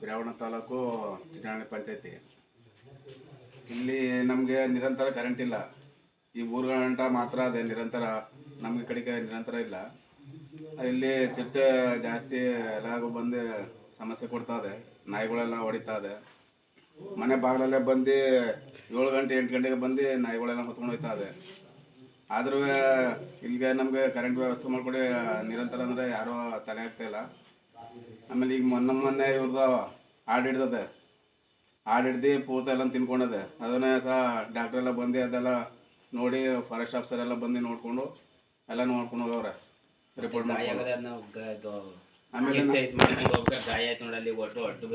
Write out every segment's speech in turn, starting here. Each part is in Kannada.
ಪಿರಾವಣ ತಾಲೂಕು ಪಂಚಾಯಿತಿ ಪಂಚಾಯತಿ. ಇಲ್ಲಿ ನಮಗೆ ನಿರಂತರ ಕರೆಂಟ್ ಇಲ್ಲ. ಈ ಮೂರು ಗಂಟೆ ಮಾತ್ರ ಅದೇ ನಿರಂತರ, ನಮಗೆ ಕಡೆಗೆ ನಿರಂತರ ಇಲ್ಲ. ಇಲ್ಲಿ ಚಿಟ್ಟೆ ಜಾಸ್ತಿ ಎಲ್ಲಾಗೂ ಬಂದು ಸಮಸ್ಯೆ ಕೊಡ್ತಾ ಇದೆ. ನಾಯಿಗಳೆಲ್ಲ ಹೊಡಿತಾ ಇದೆ. ಮನೆ ಬಾಗಿಲಲ್ಲೇ ಬಂದು ಏಳು ಗಂಟೆ, ಎಂಟು ಗಂಟೆಗೆ ಬಂದು ನಾಯಿಗಳೆಲ್ಲ ಹೊತ್ಕೊಂಡು ಹೋಗ್ತಾ ಇದೆ. ಆದ್ರೂ ಇಲ್ಲಿಗೆ ನಮಗೆ ಕರೆಂಟ್ ವ್ಯವಸ್ಥೆ ಮಾಡಿಕೊಡಿ, ನಿರಂತರ ಅಂದರೆ ಯಾರೂ ತಲೆ ಆಗ್ತಾ ಇಲ್ಲ. ಆಮೇಲೆ ಈಗ ಮೊನ್ನೆ ಮೊನ್ನೆ ಇವ್ರದ್ದು ಹಾಡು ಹಿಡ್ದದೆ. ಹಾಡು ಹಿಡ್ದು ಪೂತ ಎಲ್ಲ ತಿನ್ಕೊಂಡದೆ. ಅದನ್ನೇ ಸಹ ಡಾಕ್ಟರ್ ಎಲ್ಲ ಬಂದು ಅದೆಲ್ಲ ನೋಡಿ ಫಾರೆಸ್ಟ್ ಆಫೀಸರ್ ಎಲ್ಲ ಬಂದು ನೋಡಿಕೊಂಡು ಎಲ್ಲ ನೋಡ್ಕೊಂಡು ಹೋಗವ್ರೆ. ರಿಪೋರ್ಟ್ ಆಮೇಲೆ ಗಾಯ ಆಯ್ತು ನೋಡಲ್ಲಿ ಒಟ್ಟು ಒಟ್ಟು.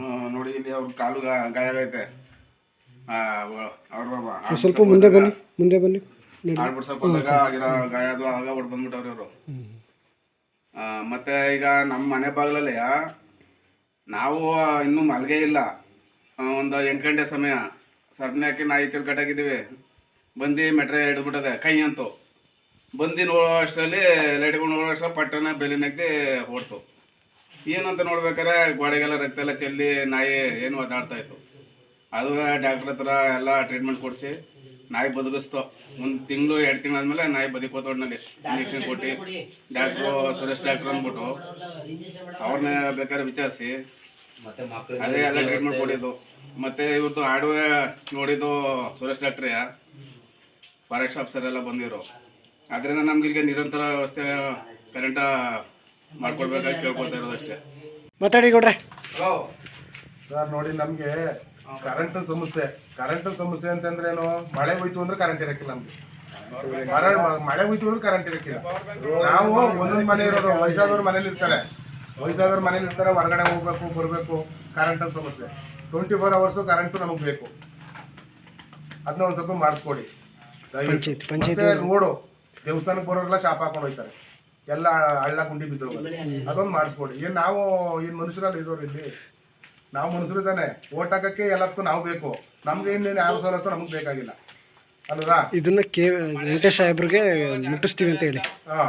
ಆ, ನೋಡಿ ಇಲ್ಲಿ ಅವ್ರ ಕಾಲು ಗಾ- ಗಾಯ ಆಗೈತೆ. ಅವ್ರ ಬಾಬಾ ಸ್ವಲ್ಪ ಮುಂದೆ ಬನ್ನಿ ಮುಂದೆ ಬನ್ನಿ. ಆಗಿರೋ ಗಾಯ ಅದು ಆಗ ಹೊಡ್ ಬಂದ್ಬಿಟ್ಟವ್ರಿ ಇವರು. ಮತ್ತೆ ಈಗ ನಮ್ಮ ಮನೆ ಬಾಗಿಲಲ್ಲಿ ನಾವು ಇನ್ನೂ ಮಲಗೇ ಇಲ್ಲ. ಒಂದು ಎಂಟು ಗಂಟೆ ಸಮಯ. ಸರ್ನೆ ಹಾಕಿ ನಾಯಿ ಕಟ್ಟಾಕಿದ್ದೀವಿ. ಬಂದು ಮೆಟ್ರೆ ಹಿಡಿದ್ಬಿಟ್ಟದೆ, ಕೈ ಅಂತು. ಬಂದು ನೋಡೋ ಅಷ್ಟರಲ್ಲಿ ಲೈಟ್ಕೊಂಡು ನೋಡೋ ಅಷ್ಟ ಪಟ್ಟಣ ಬೆಲಿನಾಗ್ತಿ ಹೊಡ್ತು ಏನಂತ ನೋಡ್ಬೇಕಾರೆ ಗೋಡೆಗೆಲ್ಲ ರಕ್ತ ಎಲ್ಲ ಚೆಲ್ಲಿ ನಾಯಿ ಏನು ಒದ್ದಾಡ್ತಾ ಇತ್ತು. ಅದು ಡಾಕ್ಟ್ರ್ ಹತ್ರ ಎಲ್ಲ ಟ್ರೀಟ್ಮೆಂಟ್ ಕೊಡಿಸಿ ನಾಯಿ ಬದುಕಿಸ್ತು. ಒಂದು ತಿಂಗಳು ಎರಡು ತಿಂಗಳಾದ್ಮೇಲೆ ನಾಯಿ ಬದುಕೋತ ಒಟ್ಟಿನಲ್ಲಿ ಇಂಜೆಕ್ಷನ್ ಕೊಟ್ಟು ಡಾಕ್ಟ್ರು ಸುರೇಶ್ ಡಾಕ್ಟ್ರ್ ಅಂದ್ಬಿಟ್ಟು ಅವ್ರನ್ನ ಬೇಕಾದ್ರೆ ವಿಚಾರಿಸಿ. ಅದೇ ಎಲ್ಲ ಟ್ರೀಟ್ಮೆಂಟ್ ಕೊಡಿದ್ದು ಮತ್ತೆ ಇವತ್ತು ಆಡುವೆ ನೋಡಿದ್ದು ಸುರೇಶ್ ಡಾಕ್ಟ್ರೇ. ಫಾರೆಸ್ಟ್ ಆಫೀಸರ್ ಎಲ್ಲ ಬಂದಿರು. ಅದರಿಂದ ನಮ್ಗೆ ಇಲ್ಲಿಗೆ ನಿರಂತರ ವ್ಯವಸ್ಥೆ ಕರೆಂಟ ಮಾಡ್ಕೊಡ್ಬೇಕಾಗಿ ಕೇಳ್ಕೊತಾ ಇರೋದು ಅಷ್ಟೇ. ಮಾತಾಡಿ ಕೊಡ್ರೆ ಹಲೋ ಸರ್ ನೋಡಿ ನಮ್ಗೆ ಕರೆಂಟ್ ಸಮಸ್ಯೆ. ಕರೆಂಟ್ ಸಮಸ್ಯೆ ಅಂತಂದ್ರೆ ಏನು? ಮಳೆ ಹೋಯ್ತು ಅಂದ್ರೆ ಕರೆಂಟ್ ಇರಕ್ಕಿಲ್ಲ ನಮ್ಗೆ. ಮರ ಮಳೆ ಹೋಯ್ತು ಅಂದ್ರೆ ಕರೆಂಟ್ ಇರಕ್ಕಿಲ್ಲ. ನಾವು ಒಂದೊಂದು ಮನೆ ಇರೋದು ವಯಸ್ಸಾದವ್ರ ಮನೇಲಿ ಇರ್ತಾರೆ. ವಯಸ್ಸಾದವ್ರ ಮನೇಲಿ ಇರ್ತಾರೆ ಹೊರಗಡೆ ಹೋಗ್ಬೇಕು ಬರಬೇಕು ಕರೆಂಟ್ ಸಮಸ್ಯೆ. ಟ್ವೆಂಟಿ ಫೋರ್ ಅವರ್ಸು ಕರೆಂಟು ನಮಗೆ ಬೇಕು. ಅದನ್ನ ಒಂದ್ ಸ್ವಲ್ಪ ಮಾಡಿಸ್ಕೊಡಿ ನೋಡು ರೋಡು ದೇವಸ್ಥಾನಕ್ಕೆ ಬರೋರೆಲ್ಲ ಶಾಪ್ ಹಾಕೊಂಡು ಹೋಗ್ತಾರೆ. ಎಲ್ಲ ಹಳ್ಳ ಗುಂಡಿ ಬಿದ್ದೋಗ ಅದೊಂದು ಮಾಡಿಸ್ಕೊಡಿ. ಏನು ನಾವು ಏನು ಮನುಷ್ಯರಲ್ಲಿ ಇರೋರು ಇಲ್ಲಿ. ನಾವು ಮನುಷ್ಯರು ತಾನೆ ಓಟ್ ಹಾಕಕ್ಕೆ ಎಲ್ಲದಕ್ಕೂ ನಾವು ಬೇಕು. ನಮ್ಗೆ ಇನ್ನೇನು ಯಾವ ಸವಲತ್ತು ನಮ್ಗೆ ಬೇಕಾಗಿಲ್ಲ. ಅಲ್ವಾ ಇದನ್ನ ಕೆ ವೆಂಕಟೇಶ್ ಸಾಹೇಬ್ರಿಗೆ ಮುಟ್ಟಿಸ್ತೀವಿ ಅಂತ ಹೇಳಿ. ಹಾ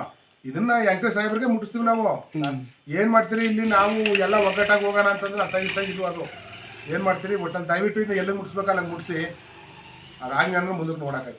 ಇದನ್ನ ವೆಂಕಟೇಶ್ ಸಾಹೇಬ್ರಿಗೆ ಮುಟ್ಟಿಸ್ತೀವಿ ನಾವು. ಏನ್ ಮಾಡ್ತೀರಿ ಇಲ್ಲಿ ನಾವು ಎಲ್ಲ ಒಗ್ಗಟ್ಟಾಗಿ ಹೋಗೋಣ ಅಂತಂದ್ರೆ ಅತ್ತ ಇತ್ತ ಇದು ಅದು. ಏನ್ ಮಾಡ್ತೀರಿ ಒಟ್ಟಲ್ಲಿ ದಯವಿಟ್ಟು ಇದನ್ನ ಎಲ್ಲಿ ಮುಟ್ಸ್ಬೇಕಲ್ಲ ಮುಟ್ಸಿ. ಅದಾಗಿ ಅಂದ್ರೆ ಮುಂದಕ್ಕೆ ನೋಡಕ್ಕೆ